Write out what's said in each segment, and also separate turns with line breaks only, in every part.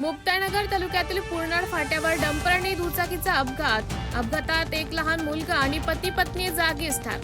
मुक्ताईनगर तालुक्यातील पूर्णाड फाट्यावर डंपर आणि दुचाकीचा अपघात. अपघातात एक लहान मुलगा आणि पती पत्नी जागीच ठार.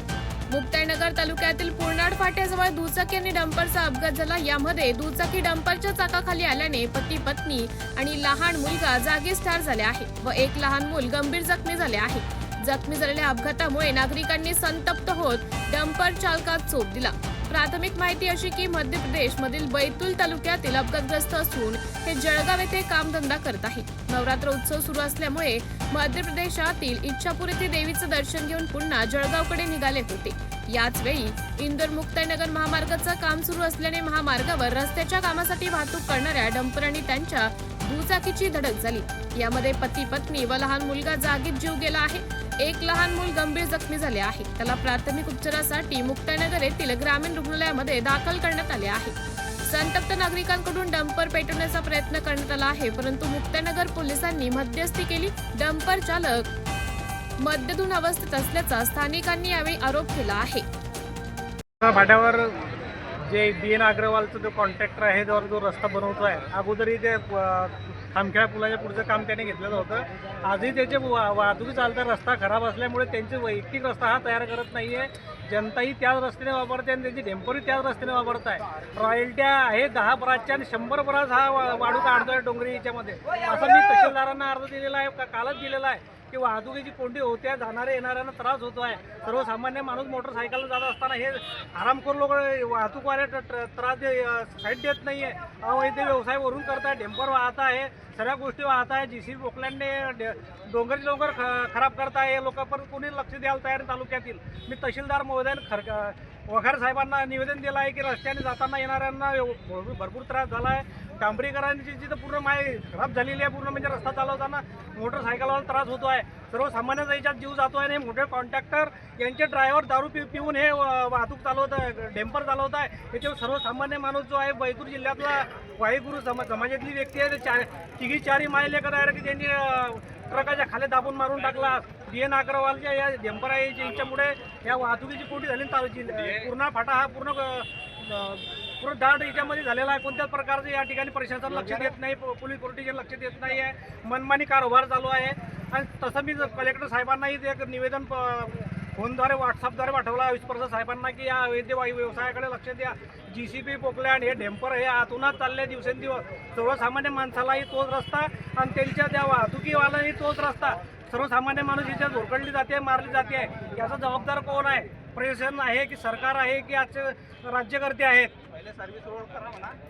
मुक्ताईनगर तालुक्यातील पूर्णाड फाट्याजवळ दुचाकी आणि डंपरचा अपघात झाला. यामध्ये दुचाकी डंपरच्या चाकाखाली आल्याने पती पत्नी आणि लहान मुलगा जागीच ठार झाले आहे व एक लहान मूल गंभीर जखमी झाले आहे. जखमी झालेल्या अपघातामुळे नागरिकांनी संतप्त होत डंपर चालकात चोप दिला. प्राथमिक माहिती अशी की मध्य प्रदेश मधील बैतूल तालुक्यातील अपघातग्रस्त असून हे जळगाव येथे कामधंदा करत आहे. नवरात्र उत्सव सुरू असल्यामुळे मध्य प्रदेशातील इच्छापूर येथे देवीचं दर्शन घेऊन पुन्हा जळगावकडे निघाले होते. याच वेळी इंदोर मुक्ताईनगर महामार्गाचं काम सुरू असल्याने महामार्गावर रस्त्याच्या कामासाठी वाहतूक करणाऱ्या डंपर आणि त्यांच्या दुचाकीची धडक झाली. यामध्ये पती पत्नी व लहान मुलगा जागीत जीव गेला आहे. एक लहान मूल गंभीर जखमी झाले आहे. त्याला प्राथमिक उपचारासाठी मुक्तानगर येथील ग्रामीण रुग्णालयामध्ये दाखल करण्यात आले आहे. संतप्त नागरिकांकडून डंपर पेटवण्याचा प्रयत्न करण्यात आला आहे परंतु मुक्तानगर पोलिसांनी मध्यस्थी केली. डंपर चालक मद्यधून अवस्थेत असल्याचा स्थानिकांनी यावेळी आरोप केला आहे.
फाट्यावर जे बी एन अग्रवालचा जो कॉन्ट्रॅक्टर आहे जो जो रस्ता बनवतो आहे अगोदरही ते खामखेळा पुलाच्या पुढचं काम त्याने घेतलेलं होतं. आजही त्याचे वा- वाहतुकी चालता रस्ता खराब असल्यामुळे त्यांचे वैयक्तिक रस्ता हा तयार करत नाही आहे जनताही त्याच रस्त्याने वापरते आणि त्यांची डेम्पोरी त्याच रस्त्याने वापरत आहे रॉयल्ट्या आहे दहा बराजच्या आणि शंभर बराज हा वा- वाढू काढतोय डोंगरी याच्यामध्ये. असं मी तहसीलदारांना अर्ज दिलेला आहे का- कालच दिलेला आहे. की वाहतुकीची कोंडी होत्या जाणाऱ्या येणाऱ्यांना त्रास होतो आहे सर्वसामान्य माणूस मोटरसायकलला जात असताना हे आरामखोर लोक वाहतूकवाले त्रास दे साईड देत नाही आहे अवैध व्यवसाय वरून करत आहे डेंपर वाहत आहे सगळ्या गोष्टी वाहत आहे जी सी बोकल्यांनी डोंगरी डोंगर ख- खराब करत हे लोक पण कोणी लक्ष द्यायला तयार तालुक्यातील. मी तहसीलदार महोदयाने खर वखार साहेबांना निवेदन दिलं आहे की रस्त्याने जाताना येणाऱ्यांना भरपूर त्रास झाला आहे डांबरीकरांची जिथं पूर्ण माय खराब झालेली आहे पूर्ण म्हणजे रस्ता चालवताना मोटरसायकलवर त्रास होतो आहे. सर्वसामान्यांचा याच्यात जीव जातो आहे आणि हे मोठे कॉन्ट्रॅक्टर यांचे ड्रायव्हर दारू पि पिऊन हे वाहतूक चालवत आहे डेम्पर चालवत आहे. याच्यावर सर्वसामान्य माणूस जो आहे बैतूर जिल्ह्यातला वाईगुरु समा समाजातली व्यक्ती आहे. ते चार तिघी चारी माय लेकर आहे की त्यांनी ट्रकाच्या खाली दाबून मारून टाकला. डी एन अग्रवालच्या या डेम्पर याच्यामुळे यांच्यामुळे या वाहतुकीची कोटी झाली आणि पूर्ण फाटा हा पूर्ण पूर्ण दाट याच्यामध्ये झालेला आहे. कोणत्याच प्रकारचं या ठिकाणी प्रशासन लक्ष देत नाही पोलीस प्रोटेक्शन लक्ष देत नाही आहे. मनमानी कारभार चालू आहे. आणि तसं मी कलेक्टर साहेबांनाही एक निवेदन प- फोनद्वारे व्हॉट्सअपद्वारे पाठवला विश्वप्रसाद साहेबांना की या वैद्य वायू व्यवसायाकडे लक्ष द्या. जी सी पी पोकलँड हे डेम्पर हे आतूनच चालले दिवसेंदिवस. सर्वसामान्य माणसालाही तोच रस्ता आणि त्यांच्या त्या वाहतुकीवालाही तोच रस्ता. सर्वसामान्य माणूस इथे झोरकडली जाते मारली जाते. आहे याचा जबाबदार कोण आहे? प्रशासन आहे की सरकार आहे की आजचे राज्यकर्ते आहेत?